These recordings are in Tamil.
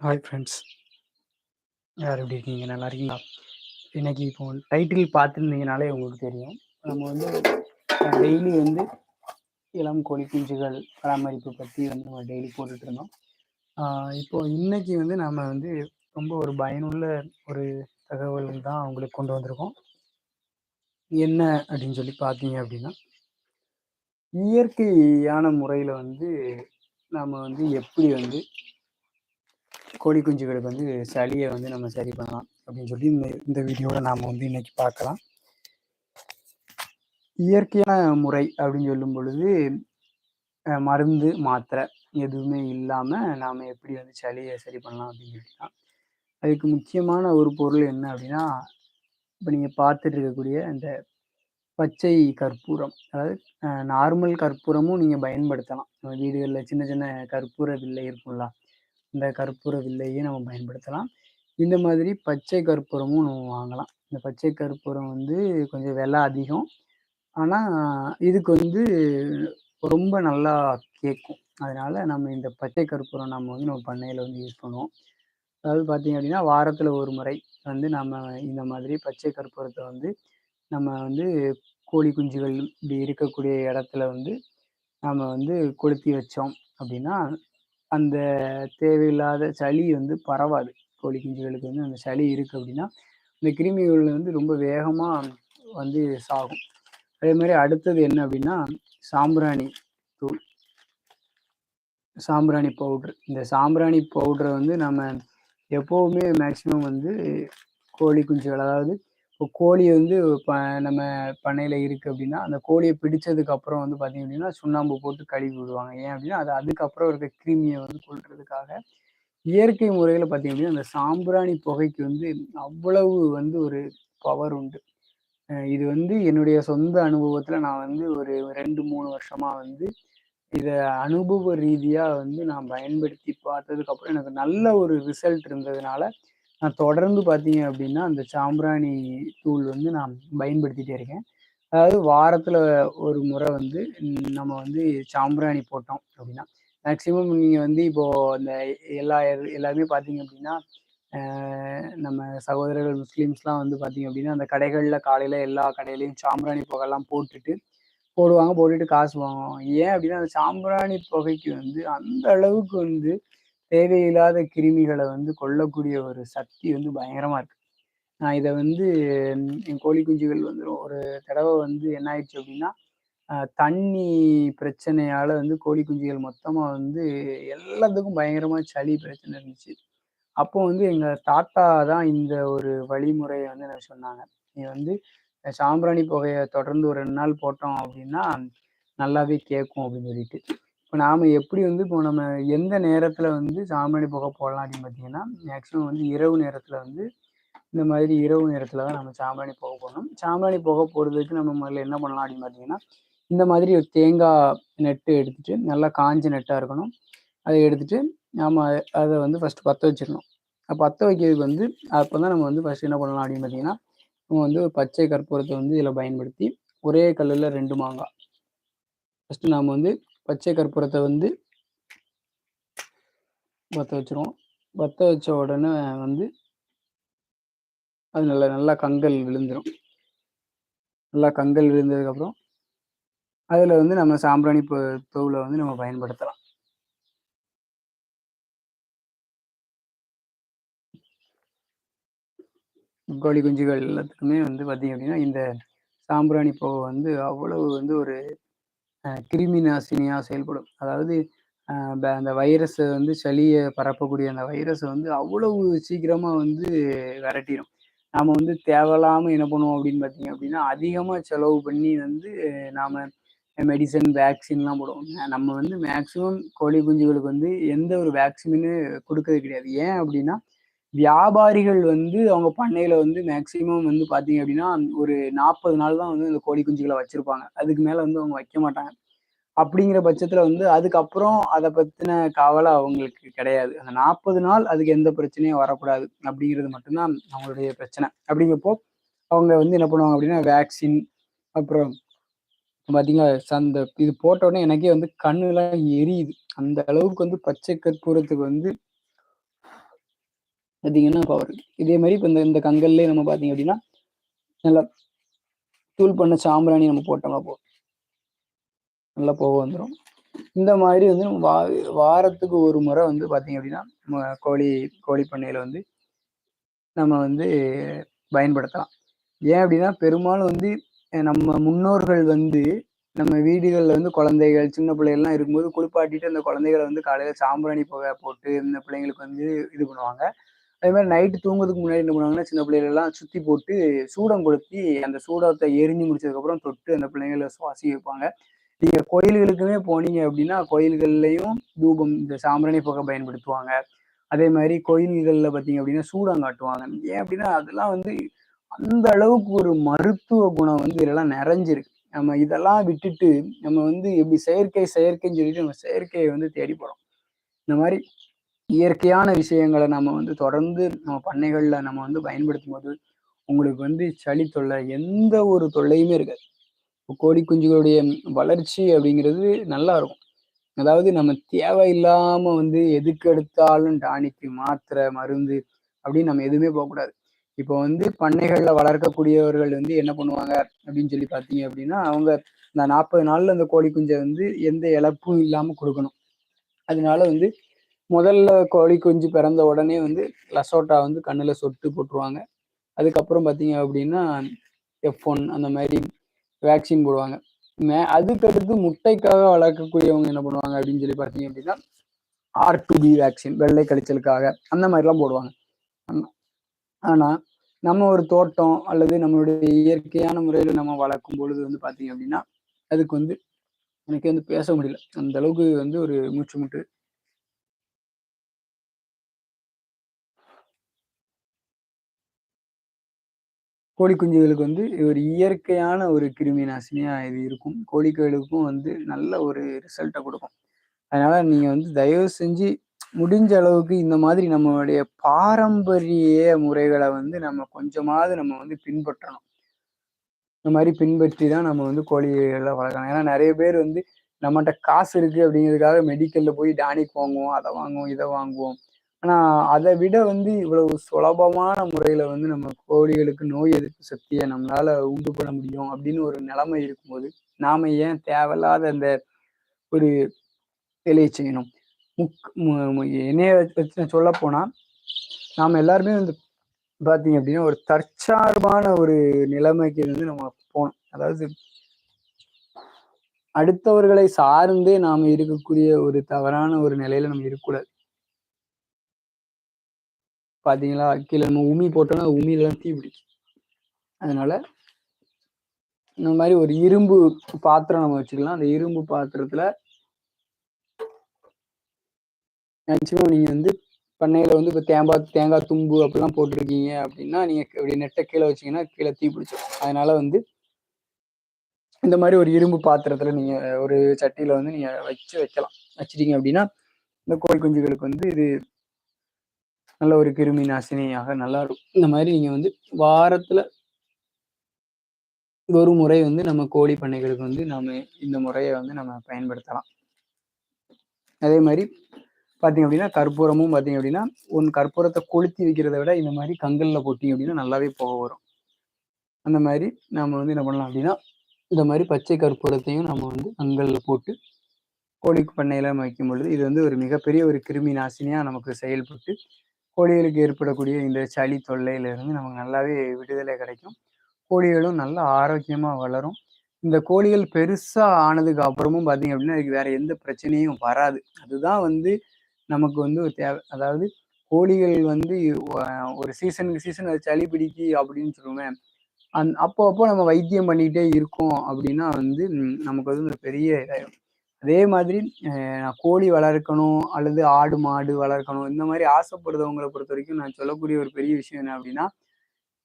Hi friends. யார் எப்படி இருக்கீங்க? நல்லா இருக்கீங்களா? இன்னைக்கு இப்போ டைட்டில் பார்த்துருந்தீங்கனாலே உங்களுக்கு தெரியும். நம்ம வந்து டெய்லி வந்து இளம் கோழி குஞ்சுகள் பராமரிப்பு பற்றி வந்து நம்ம டெய்லி போட்டுட்டு இருந்தோம். இப்போ இன்னைக்கு வந்து நம்ம வந்து ரொம்ப ஒரு பயனுள்ள ஒரு தகவல் தான் அவங்களுக்கு கொண்டு வந்திருக்கோம். என்ன அப்படின்னு சொல்லி பார்த்தீங்க அப்படின்னா, இயற்கையான முறையில் வந்து நாம் வந்து எப்படி வந்து கோழி குஞ்சுகளுக்கு வந்து சளியை வந்து நம்ம சரி பண்ணலாம் அப்படின்னு சொல்லி இந்த இந்த வீடியோவில் நாம வந்து இன்னைக்கு பார்க்கலாம். இயற்கையான முறை அப்படின்னு சொல்லும் பொழுது, மருந்து, மாத்திரை எதுவுமே இல்லாமல் நாம் எப்படி வந்து சளியை சரி பண்ணலாம் அப்படின்னு சொல்லலாம் அதுக்கு முக்கியமான ஒரு பொருள் என்ன அப்படின்னா, இப்போ நீங்கள் பார்த்துட்டு இருக்கக்கூடிய இந்த பச்சை கற்பூரம். அதாவது நார்மல் கற்பூரமும் நீங்கள் பயன்படுத்தலாம். நம்ம வீடுகளில் சின்ன சின்ன கற்பூர வில்லை இருக்கும்ல, இந்த கற்பூர வில்லையும் நம்ம பயன்படுத்தலாம். இந்த மாதிரி பச்சை கற்பூரமும் நம்ம வாங்கலாம். இந்த பச்சை கற்பூரம் வந்து கொஞ்சம் விலை அதிகம். ஆனால் இதுக்கு வந்து ரொம்ப நல்லா கேட்கும். அதனால நம்ம இந்த பச்சை கற்பூரம் நம்ம வந்து நம்ம பண்ணையில் வந்து யூஸ் பண்ணுவோம். அதாவது பார்த்தீங்க அப்படின்னா, வாரத்தில் ஒரு முறை வந்து நம்ம இந்த மாதிரி பச்சை கற்பூரத்தை வந்து நம்ம வந்து கோழி குஞ்சுகள் இப்படி இருக்கக்கூடிய இடத்துல வந்து நம்ம வந்து கொளுத்தி வச்சோம் அப்படின்னா, அந்த தேவையில்லாத சளி வந்து பரவாது. கோழி குஞ்சுகளுக்கு வந்து அந்த சளி இருக்கு அப்படின்னா, இந்த கிருமிகள் வந்து ரொம்ப வேகமாக வந்து சாகும். அதே மாதிரி அடுத்தது என்ன அப்படின்னா, சாம்பிராணி தூள். சாம்பிராணி பவுடர். இந்த சாம்பிராணி பவுட்ரை வந்து நம்ம எப்போவுமே மேக்சிமம் வந்து கோழி குஞ்சுகள் அதாவது இப்போ கோழி வந்து ப நம்ம பண்ணையில் இருக்குது அப்படின்னா, அந்த கோழியை பிடிச்சதுக்கு அப்புறம் வந்து பார்த்தீங்க அப்படின்னா, சுண்ணாம்பு போட்டு கழுவி விடுவாங்க. ஏன் அப்படின்னா, அது அதுக்கப்புறம் இருக்க கிருமியை வந்து கொள்றதுக்காக இயற்கை முறையில் பார்த்தீங்க அப்படின்னா, அந்த சாம்பிராணி புகைக்கு வந்து அவ்வளவு வந்து ஒரு பவர் உண்டு. இது வந்து என்னுடைய சொந்த அனுபவத்தில் நான் வந்து ஒரு ரெண்டு மூணு வருஷமாக வந்து இதை அனுபவ ரீதியாக வந்து நான் பயன்படுத்தி பார்த்ததுக்கப்புறம் எனக்கு நல்ல ஒரு ரிசல்ட் இருந்ததுனால, நான் தொடர்ந்து பார்த்தீங்க அப்படின்னா, அந்த சாம்பிராணி தூள் வந்து நான் பயன்படுத்திட்டே இருக்கேன். அதாவது வாரத்தில் ஒரு முறை வந்து நம்ம வந்து சாம்பிராணி போட்டோம் அப்படின்னா, மேக்ஸிமம் நீங்கள் வந்து இப்போது அந்த எல்லா எல்லாருமே பார்த்தீங்க அப்படின்னா, நம்ம சகோதரர்கள் முஸ்லீம்ஸ்லாம் வந்து பார்த்தீங்க அப்படின்னா, அந்த கடைகளில் காலையில் எல்லா கடையிலையும் சாம்பிராணி புகைலாம் போட்டுட்டு போடுவாங்க. போட்டுட்டு காசு வாங்குவாங்க. ஏன் அப்படின்னா, அந்த சாம்பிராணி புகைக்கு வந்து அந்த அளவுக்கு வந்து தேவையில்லாத கிருமிகளை வந்து கொல்லக்கூடிய ஒரு சக்தி வந்து பயங்கரமா இருக்கு. நான் இதை வந்து என் கோழி குஞ்சுகள் வந்து ஒரு தடவை வந்து என்ன ஆயிடுச்சு அப்படின்னா, தண்ணி பிரச்சனையால வந்து கோழி குஞ்சுகள் மொத்தமா வந்து எல்லாத்துக்கும் பயங்கரமா சளி பிரச்சனை இருந்துச்சு. அப்போ வந்து எங்க தாத்தா தான் இந்த ஒரு வழிமுறையை வந்து எனக்கு சொன்னாங்க. "நீ வந்து சாம்பிராணி புகையை தொடர்ந்து ஒரு ரெண்டு நாள் போட்டோம் அப்படின்னா, நல்லாவே கேட்கும்" அப்படின்னு சொல்லிட்டு. இப்போ நாம் எப்படி வந்து இப்போ நம்ம எந்த நேரத்தில் வந்து சாம்பிராணி புகை போடலாம் அப்படின்னு பார்த்தீங்கன்னா, மேக்ஸிமம் வந்து இரவு நேரத்தில் வந்து இந்த மாதிரி இரவு நேரத்தில் தான் நம்ம சாம்பிராணி புகை போடணும். சாம்பிராணி புகை போடுறதுக்கு நம்ம முதல்ல என்ன பண்ணலாம் அப்படின்னு பார்த்தீங்கன்னா, இந்த மாதிரி ஒரு தேங்காய் நெட்டு எடுத்துட்டு, நல்லா காஞ்ச நெட்டாக இருக்கணும். அதை எடுத்துட்டு நாம் அதை வந்து ஃபர்ஸ்ட்டு பற்ற வச்சிடணும் பற்ற வைக்கிறதுக்கு வந்து அப்போ தான் நம்ம வந்து ஃபஸ்ட்டு என்ன பண்ணலாம் அப்படின்னு பார்த்தீங்கன்னா, நம்ம வந்து பச்சை கற்பூரத்தை வந்து இதில் பயன்படுத்தி, ஒரே கல்லில் ரெண்டு மாங்காய் ஃபஸ்ட்டு நாம் வந்து பச்சை கற்பூரத்தை வந்து பற்ற வச்சுருவோம். பற்ற வச்ச உடனே வந்து அது நல்லா நல்லா கங்கல் விழுந்துடும் நல்லா கங்கல் விழுந்ததுக்கப்புறம், அதில் வந்து நம்ம சாம்பிராணி ப வந்து நம்ம பயன்படுத்தலாம். கோழி குஞ்சுகள் எல்லாத்துக்குமே வந்து பார்த்தீங்க அப்படின்னா, இந்த சாம்பிராணி புகை வந்து அவ்வளவு வந்து ஒரு கிருமி நாசினியாக செயல்படும். அதாவது அந்த வைரஸை வந்து சளியை பரப்பக்கூடிய அந்த வைரஸை வந்து அவ்வளவு சீக்கிரமாக வந்து விரட்டிடும் நாம் வந்து தேவையில்லாமல் என்ன பண்ணுவோம் அப்படின்னு பார்த்தீங்க அப்படின்னா, அதிகமாக செலவு பண்ணி வந்து நாம் மெடிசன் வேக்சின்லாம் போடுவோம். நம்ம வந்து மேக்சிமம் கோழி குஞ்சுகளுக்கு வந்து எந்த ஒரு வேக்சினுமே கொடுக்கறது கிடையாது. ஏன் அப்படின்னா, வியாபாரிகள் வந்து அவங்க பண்ணையில வந்து மேக்சிமம் வந்து பாத்தீங்க அப்படின்னா, ஒரு 40 நாள் தான் வந்து இந்த கோழி குஞ்சுகளை வச்சிருப்பாங்க. அதுக்கு மேல வந்து அவங்க வைக்க மாட்டாங்க. அப்படிங்கிற பட்சத்துல வந்து அதுக்கப்புறம் அதை பத்தின கவலை அவங்களுக்கு கிடையாது. அந்த 40 நாள் அதுக்கு எந்த பிரச்சனையும் வரக்கூடாது அப்படிங்கிறது மட்டும்தான் அவங்களுடைய பிரச்சனை. அப்படிங்கிறப்போ, அவங்க வந்து என்ன பண்ணுவாங்க அப்படின்னா, வேக்சின் அப்புறம் பார்த்தீங்களா, அந்த இது போட்ட உடனே எனக்கே வந்து கண்ணுலாம் எரியுது. அந்த அளவுக்கு வந்து பச்சை கற்பூரத்துக்கு வந்து பார்த்தீங்கன்னா பவர் இதே மாதிரி இப்போ இந்த இந்த கங்கல்லே நம்ம பார்த்தீங்க அப்படின்னா நல்லா தூள் பண்ண சாம்பிராணி நம்ம போட்டோம்னா போதும். நல்லா போக வந்துடும் இந்த மாதிரி வந்து நம்ம வா வாரத்துக்கு ஒரு முறை வந்து பார்த்தீங்க அப்படின்னா நம்ம கோழி கோழி பண்ணையில் வந்து நம்ம வந்து பயன்படுத்தலாம். ஏன் அப்படின்னா பெரும்பாலும் வந்து நம்ம முன்னோர்கள் வந்து நம்ம வீடுகளில் வந்து குழந்தைகள் சின்ன பிள்ளைகள்லாம் இருக்கும்போது குளிப்பாட்டிட்டு அந்த குழந்தைகளை வந்து காலையில் சாம்பிராணி புகை போட்டு இந்த பிள்ளைங்களுக்கு வந்து இது பண்ணுவாங்க. அதே மாதிரி நைட்டு தூங்குறதுக்கு முன்னாடி என்ன பண்ணுவாங்கன்னா சின்ன பிள்ளைகளெல்லாம் சுற்றி போட்டு சூடம் கொளுத்தி அந்த சூடத்தை எரிஞ்சு முடிச்சதுக்கப்புறம் தொட்டு அந்த பிள்ளைங்களை சுவாசி வைப்பாங்க. நீங்கள் கோயில்களுக்குமே போனீங்க அப்படின்னா கோயில்கள்லையும் தூபம் இந்த சாம்பிராணி புகை பயன்படுத்துவாங்க. அதே மாதிரி கோயில்களில் பார்த்தீங்க அப்படின்னா சூடம் காட்டுவாங்க. ஏன் அப்படின்னா அதெல்லாம் வந்து அந்த அளவுக்கு ஒரு மருத்துவ குணம் வந்து இதெல்லாம் நிறைஞ்சிருக்கு. நம்ம இதெல்லாம் விட்டுட்டு நம்ம வந்து எப்படி செயற்கை செயற்கைன்னு சொல்லிட்டு நம்ம செயற்கையை வந்து தேடி போகிறோம் இந்த மாதிரி இயற்கையான விஷயங்களை நம்ம வந்து தொடர்ந்து நம்ம பண்ணைகளில் நம்ம வந்து பயன்படுத்தும் போது உங்களுக்கு வந்து சளி தொல்லை எந்த ஒரு தொல்லையுமே இருக்காது. கோழி குஞ்சுகளுடைய வளர்ச்சி அப்படிங்கிறது நல்லா இருக்கும். அதாவது நம்ம தேவையில்லாம வந்து எதுக்கு எடுத்தாலும் டானிக்கு மாத்திரை மருந்து அப்படின்னு நம்ம எதுவுமே போகக்கூடாது. இப்போ வந்து பண்ணைகளில் வளர்க்கக்கூடியவர்கள் வந்து என்ன பண்ணுவாங்க அப்படின்னு சொல்லி பார்த்தீங்க அப்படின்னா அவங்க இந்த நாற்பது நாளில் அந்த கோழி குஞ்சை வந்து எந்த இழப்பும் இல்லாமல் கொடுக்கணும். அதனால வந்து முதல்ல கோழி குஞ்சு பிறந்த உடனே வந்து லசோட்டா வந்து கண்ணில் சொட்டு போட்டுருவாங்க. அதுக்கப்புறம் பார்த்தீங்க அப்படின்னா எஃப் ஒன் அந்த மாதிரி வேக்சின் போடுவாங்க. மே அதுக்கடுத்து முட்டைக்காக வளர்க்கக்கூடியவங்க என்ன பண்ணுவாங்க அப்படின்னு சொல்லி பார்த்தீங்க அப்படின்னா ஆர் டு பி வேக்சின் வெள்ளை கழிச்சலுக்காக அந்த மாதிரிலாம் போடுவாங்க. ஆனால் நம்ம ஒரு தோட்டம் அல்லது நம்மளுடைய இயற்கையான முறையில் நம்ம வளர்க்கும் பொழுது வந்து பார்த்தீங்க அப்படின்னா அதுக்கு வந்து எனக்கு வந்து பேச முடியல. அந்த அளவுக்கு வந்து ஒரு மூச்சு முட்டு கோழி குஞ்சுகளுக்கு வந்து ஒரு இயற்கையான ஒரு கிருமி நாசினியா இது இருக்கும். கோழிகளுக்கும் வந்து நல்ல ஒரு ரிசல்ட்டை கொடுக்கும். அதனால நீங்க வந்து தயவு செஞ்சு முடிஞ்ச அளவுக்கு இந்த மாதிரி நம்மளுடைய பாரம்பரிய முறைகளை வந்து நம்ம கொஞ்சமாவது நம்ம வந்து பின்பற்றணும். இந்த மாதிரி பின்பற்றி தான் நம்ம வந்து கோழிகளை வளர்க்கணும் ஏன்னா நிறைய பேர் வந்து நம்மகிட்ட காசு இருக்கு அப்படிங்கிறதுக்காக மெடிக்கல்ல போய் டானிக் வாங்குவோம் அதை வாங்குவோம் இதை வாங்குவோம். ஆனா அதை விட வந்து இவ்வளவு சுலபமான முறையில வந்து நம்ம கோழிகளுக்கு நோய் எதிர்ப்பு சக்தியை நம்மளால உண்டு பண்ண முடியும் அப்படின்னு ஒரு நிலைமை இருக்கும்போது நாம ஏன் தேவையில்லாத அந்த ஒரு வேலையை செய்யணும்? முக் என்னைய வச்சு சொல்ல போனா நாம எல்லாருமே வந்து பாத்தீங்க அப்படின்னா ஒரு தற்சார்பான ஒரு நிலைமைக்கு வந்து நம்ம போனோம் அதாவது அடுத்தவர்களை சார்ந்தே நாம இருக்கக்கூடிய ஒரு தவறான ஒரு நிலையில நம்ம இருக்கக்கூடாது. பாத்தீங்களா? கீழே நம்ம உமி போட்டோம்னா உமியெல்லாம் தீ பிடிக்கும். அதனால இந்த மாதிரி ஒரு இரும்பு பாத்திரம் நம்ம வச்சுக்கலாம். அந்த இரும்பு பாத்திரத்துல மேக்சிமம் நீங்க வந்து பண்ணையில வந்து இப்போ தேங்காய் தேங்காய் தும்பு அப்படிலாம் போட்டிருக்கீங்க அப்படின்னா நீங்க இப்படி நெட்டை கீழே வச்சீங்கன்னா கீழே தீ பிடிச்சிடும் அதனால வந்து இந்த மாதிரி ஒரு இரும்பு பாத்திரத்துல நீங்க ஒரு சட்டியில வந்து நீங்க வச்சு வைக்கலாம். வச்சிட்டீங்க அப்படின்னா இந்த கோழி குஞ்சுகளுக்கு வந்து இது நல்ல ஒரு கிருமி நாசினியாக நல்லா இருக்கும் இந்த மாதிரி நீங்க வந்து வாரத்துல ஒரு முறை வந்து நம்ம கோழி பண்ணைகளுக்கு வந்து நம்ம இந்த முறையை வந்து நம்ம பயன்படுத்தலாம். அதே மாதிரி பார்த்தீங்க அப்படின்னா கற்பூரமும் பார்த்தீங்க அப்படின்னா ஒன் கற்பூரத்தை கொளுத்தி வைக்கிறத விட இந்த மாதிரி கங்கல்ல போட்டிங்க அப்படின்னா நல்லாவே போக வரும். அந்த மாதிரி நம்ம வந்து என்ன பண்ணலாம் அப்படின்னா இந்த மாதிரி பச்சை கற்பூரத்தையும் நம்ம வந்து கங்கல்ல போட்டு கோழி பண்ணையில வைக்கும் பொழுது இது வந்து ஒரு மிகப்பெரிய ஒரு கிருமி நாசினியா நமக்கு செயல்பட்டு கோழிகளுக்கு ஏற்படக்கூடிய இந்த சளி தொல்லையிலிருந்து நமக்கு நல்லாவே விடுதலை கிடைக்கும். கோழிகளும் நல்லா ஆரோக்கியமாக வளரும். இந்த கோழிகள் பெருசாக ஆனதுக்கு அப்புறமும் பார்த்தீங்க அப்படின்னா அதுக்கு வேற எந்த பிரச்சனையும் வராது. அதுதான் வந்து நமக்கு வந்து ஒரு தேவை. அதாவது கோழிகள் வந்து ஒரு சீசனுக்கு சீசன் அது சளி பிடிக்கி அப்படின்னு சொல்லுவேன் அந் அப்போ அப்போ நம்ம வைத்தியம் பண்ணிக்கிட்டே இருக்கோம் அப்படின்னா வந்து நமக்கு வந்து ஒரு பெரிய இதாயிடும் அதே மாதிரி நான் கோழி வளர்க்கணும் அல்லது ஆடு மாடு வளர்க்கணும் இந்த மாதிரி ஆசைப்படுறவங்களை பொறுத்த வரைக்கும் நான் சொல்லக்கூடிய ஒரு பெரிய விஷயம் என்ன அப்படின்னா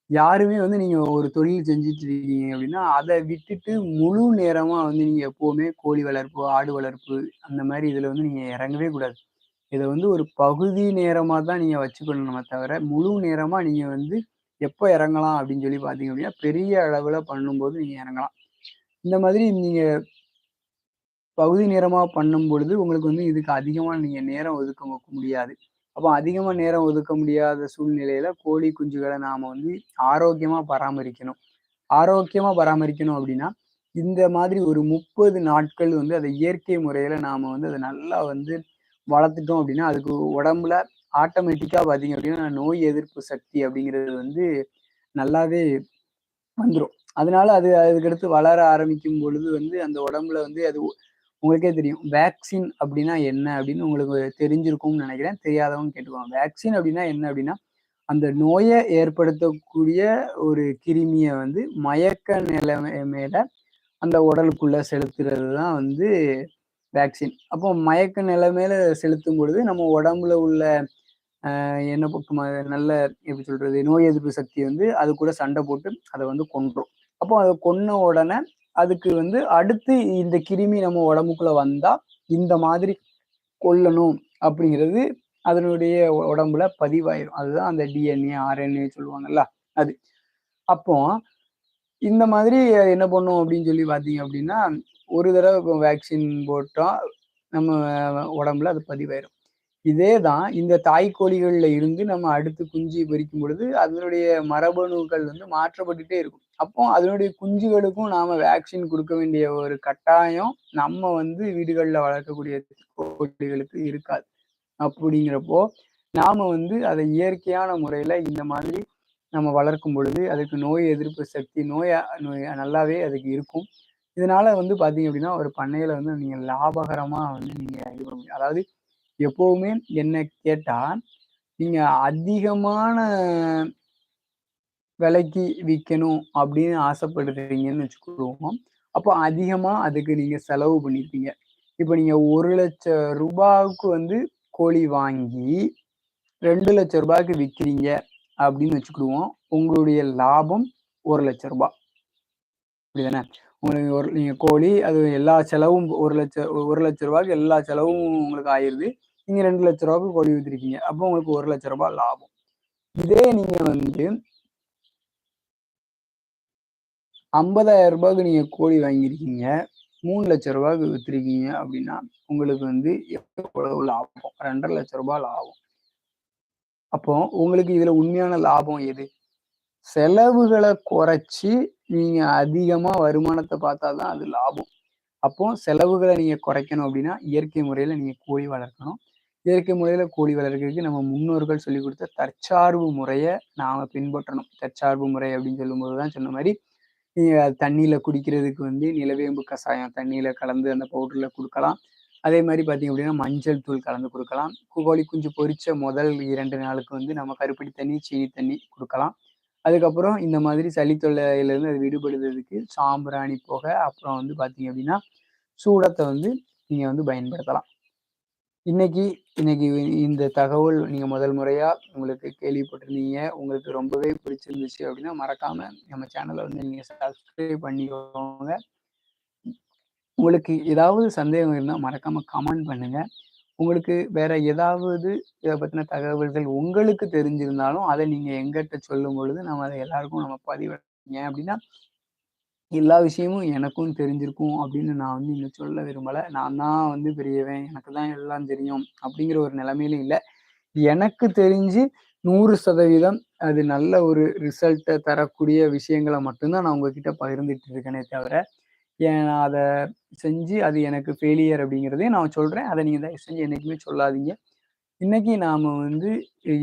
யாருமே வந்து நீங்க ஒரு தொழில் செஞ்சுட்டு இருக்கீங்க அப்படின்னா அதை விட்டுட்டு முழு நேரமா வந்து நீங்க எப்பவுமே கோழி வளர்ப்பு ஆடு வளர்ப்பு அந்த மாதிரி இதுல வந்து நீங்க இறங்கவே கூடாது. இதை வந்து ஒரு பகுதி நேரமா தான் நீங்க வச்சுக்கணுமே தவிர முழு நேரமா நீங்க வந்து எப்போ இறங்கலாம் அப்படின்னு சொல்லி பார்த்தீங்க அப்படின்னா பெரிய அளவில் பண்ணும்போது நீங்கள் இறங்கலாம். இந்த மாதிரி நீங்கள் பகுதி நேரமாக பண்ணும் பொழுது உங்களுக்கு வந்து இதுக்கு அதிகமாக நீங்கள் நேரம் ஒதுக்க முடியாது. அப்போ அதிகமாக நேரம் ஒதுக்க முடியாத சூழ்நிலையில கோழி குஞ்சுகளை நாம வந்து ஆரோக்கியமா பராமரிக்கணும். ஆரோக்கியமா பராமரிக்கணும் அப்படின்னா இந்த மாதிரி ஒரு முப்பது நாட்கள் வந்து அதை இயற்கை முறையில நாம வந்து அதை நல்லா வந்து வளர்த்துட்டோம் அப்படின்னா அதுக்கு உடம்புல ஆட்டோமேட்டிக்காக பார்த்தீங்க அப்படின்னா நோய் எதிர்ப்பு சக்தி அப்படிங்கிறது வந்து நல்லாவே வந்துடும் அதனால அது அதுக்கடுத்து வளர ஆரம்பிக்கும் பொழுது வந்து அந்த உடம்புல வந்து அது உங்களுக்கே தெரியும். வேக்சின் அப்படின்னா என்ன? அப்படின்னு உங்களுக்கு தெரிஞ்சிருக்கும்னு நினைக்கிறேன். தெரியாதவங்க கேட்டுக்குவாங்க. வேக்சின் அப்படின்னா என்ன? அப்படின்னா அந்த நோயை ஏற்படுத்தக்கூடிய ஒரு கிருமியை வந்து மயக்க நிலைமை மேல அந்த உடலுக்குள்ள செலுத்துறது தான் வந்து வேக்சின் அப்போ மயக்க நிலைமையில செலுத்தும் பொழுது நம்ம உடம்புல உள்ள என்ன நல்ல எப்படி சொல்றது? நோய் எதிர்ப்பு சக்தி வந்து அது கூட சண்டை போட்டு அதை வந்து கொன்றோம். அப்போ அதை கொன்ன உடனே அதுக்கு வந்து அடுத்து இந்த கிருமி நம்ம உடம்புக்குள்ள வந்தா இந்த மாதிரி கொல்லணும் அப்படிங்கிறது அதனுடைய உடம்புல பதிவாயிரும். அதுதான் அந்த டிஎன்ஏ ஆர்என்ஏ சொல்லுவாங்கல்ல அது. அப்போ இந்த மாதிரி என்ன பண்ணும் அப்படின்னு சொல்லி பார்த்தீங்க அப்படின்னா ஒரு தடவை இப்போ வேக்சின் போட்டால் நம்ம உடம்புல அது பதிவாயிரும். இதே தான் இந்த தாய்க்கோழிகளில் இருந்து நம்ம அடுத்து குஞ்சு பொறிக்கும் பொழுது அதனுடைய மரபணுக்கள் வந்து மாற்றப்பட்டுட்டே இருக்கும். அப்போ அதனுடைய குஞ்சுகளுக்கும் நாம வேக்சின் கொடுக்க வேண்டிய ஒரு கட்டாயம் நம்ம வந்து வீடுகளில் வளர்க்கக்கூடிய கோழிகளுக்கு இருக்காது. அப்படிங்கிறப்போ நாம வந்து அதை இயற்கையான முறையில இந்த மாதிரி நம்ம வளர்க்கும் பொழுது அதுக்கு நோய் எதிர்ப்பு சக்தி நோய் நோய் நல்லாவே அதுக்கு இருக்கும். இதனால வந்து பாத்தீங்க அப்படின்னா ஒரு பண்ணையில வந்து நீங்க லாபகரமா வந்து நீங்க இது பண்ண முடியும். அதாவது எப்பவுமே என்ன கேட்டா நீங்க அதிகமான விலைக்கு விற்கணும் அப்படின்னு ஆசைப்படுறீங்கன்னு வச்சுக்கிடுவோம் அப்போ அதிகமாக அதுக்கு நீங்கள் செலவு பண்ணியிருப்பீங்க இப்போ நீங்கள் ஒரு லட்சம் ரூபாய்க்கு வந்து கோழி வாங்கி ரெண்டு லட்சம் ரூபாய்க்கு விற்கிறீங்க அப்படின்னு வச்சுக்கிடுவோம். உங்களுடைய லாபம் ஒரு லட்சம் ரூபாய் அப்படிதானே? உங்களுக்கு ஒரு நீங்கள் கோழி அது எல்லா செலவும் ஒரு லட்சம் ஒரு லட்சம் ரூபாய்க்கு எல்லா செலவும் உங்களுக்கு ஆயிடுது நீங்கள் ரெண்டு லட்ச ரூபாய்க்கு கோழி விற்றுருக்கீங்க அப்போ உங்களுக்கு ஒரு லட்ச ரூபாய் லாபம். இதே நீங்கள் வந்து ஐம்பதாயிரம் ரூபாய்க்கு நீங்க கோழி வாங்கியிருக்கீங்க. மூணு லட்ச ரூபாய்க்கு வித்துருக்கீங்க அப்படின்னா உங்களுக்கு வந்து எவ்வளவு லாபம்? ரெண்டரை லட்ச ரூபாய் லாபம். அப்போ உங்களுக்கு இதுல உண்மையான லாபம் எது? செலவுகளை குறைச்சி நீங்க அதிகமா வருமானத்தை பார்த்தா தான் அது லாபம். அப்போ செலவுகளை நீங்க குறைக்கணும் அப்படின்னா இயற்கை முறையில நீங்க கோழி வளர்க்கணும். இயற்கை முறையில கோழி வளர்க்கறதுக்கு நம்ம முன்னோர்கள் சொல்லி கொடுத்த தற்சார்பு முறையை நாம பின்பற்றணும். தற்சார்பு முறை அப்படின்னு சொல்லும்போது தான் சொன்ன மாதிரி தண்ணியில குடிக்கிறதுக்கு வந்து நிலவேம்பு கஷாயம் தண்ணியில கலந்து அந்த பவுடர்ல கொடுக்கலாம். அதே மாதிரி பார்த்தீங்க அப்படின்னா மஞ்சள் தூள் கலந்து கொடுக்கலாம். கோழி குஞ்சு பொரிச்ச முதல் இரண்டு நாளுக்கு வந்து நம்ம கருப்படி தண்ணி சீனி தண்ணி கொடுக்கலாம். அதுக்கப்புறம் இந்த மாதிரி சளி தொல்லையிலேருந்து அது விடுபடுறதுக்கு சாம்பிராணி போக அப்புறம் வந்து பார்த்தீங்க அப்படின்னா சூடத்தை வந்து நீங்கள் வந்து பயன்படுத்தலாம். இன்னைக்கு இன்னைக்கு இந்த தகவல் நீங்க முதல் முறையா உங்களுக்கு கேள்விப்பட்டிருந்தீங்க. உங்களுக்கு ரொம்பவே பிடிச்சிருந்துச்சு அப்படின்னா மறக்காம நம்ம சேனலை வந்து நீங்க சப்ஸ்கிரைப் பண்ணிக்கோங்க. உங்களுக்கு ஏதாவது சந்தேகம் இருந்தால் மறக்காம கமெண்ட் பண்ணுங்க. உங்களுக்கு வேற ஏதாவது இதை பற்றின தகவல்கள் உங்களுக்கு தெரிஞ்சிருந்தாலும் அதை நீங்க எங்கிட்ட சொல்லும் பொழுது நம்ம அதை எல்லாருக்கும் நம்ம பதிவு ஏன் அப்படின்னா எல்லா விஷயமும் எனக்கும் தெரிஞ்சிருக்கும் அப்படின்னு நான் வந்து இங்கே சொல்ல விரும்பலை. நான் தான் வந்து பெரியவன் எனக்கு தான் எல்லாம் தெரியும் அப்படிங்கிற ஒரு நிலைமையிலும் இல்லை. எனக்கு தெரிஞ்சு நூறு சதவீதம் அது நல்ல ஒரு ரிசல்ட்டை தரக்கூடிய விஷயங்களை மட்டும்தான் நான் உங்ககிட்ட பகிர்ந்துட்டு இருக்கேனே தவிர ஏன் நான் அதை செஞ்சு அது எனக்கு ஃபெயிலியர் அப்படிங்கிறதே நான் சொல்கிறேன் அதை நீங்கள் தயவு செஞ்சு என்னைக்குமே சொல்லாதீங்க. இன்னைக்கு நாம் வந்து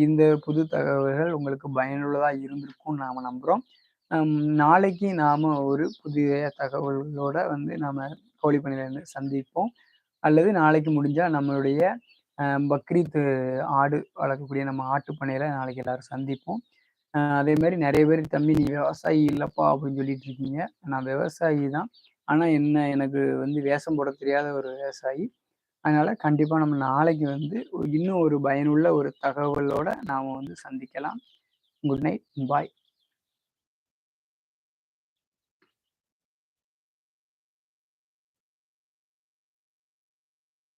இந்த புது தகவல்கள் உங்களுக்கு பயனுள்ளதாக இருந்திருக்கும்னு நாம் நம்புகிறோம் நாளைக்கு நாம ஒரு புதிய தகவல்களோட வந்து நாம கோழி பண்ணையிலேருந்து சந்திப்போம். அல்லது நாளைக்கு முடிஞ்சால் நம்மளுடைய பக்ரீத் ஆடு வளர்க்கக்கூடிய நம்ம ஆட்டு பண்ணையில நாளைக்கு எல்லாரும் சந்திப்போம். அதே மாதிரி நிறைய பேர் தம்பி நீ விவசாயி இல்லப்பா அப்படின்னு சொல்லிட்டு இருக்கீங்க. நான் விவசாயி தான். ஆனால் என்ன எனக்கு வந்து வேஷம் போட தெரியாத ஒரு விவசாயி. அதனால கண்டிப்பாக நம்ம நாளைக்கு வந்து இன்னும் ஒரு பயனுள்ள ஒரு தகவலோட நாம் வந்து சந்திக்கலாம். Good night bye.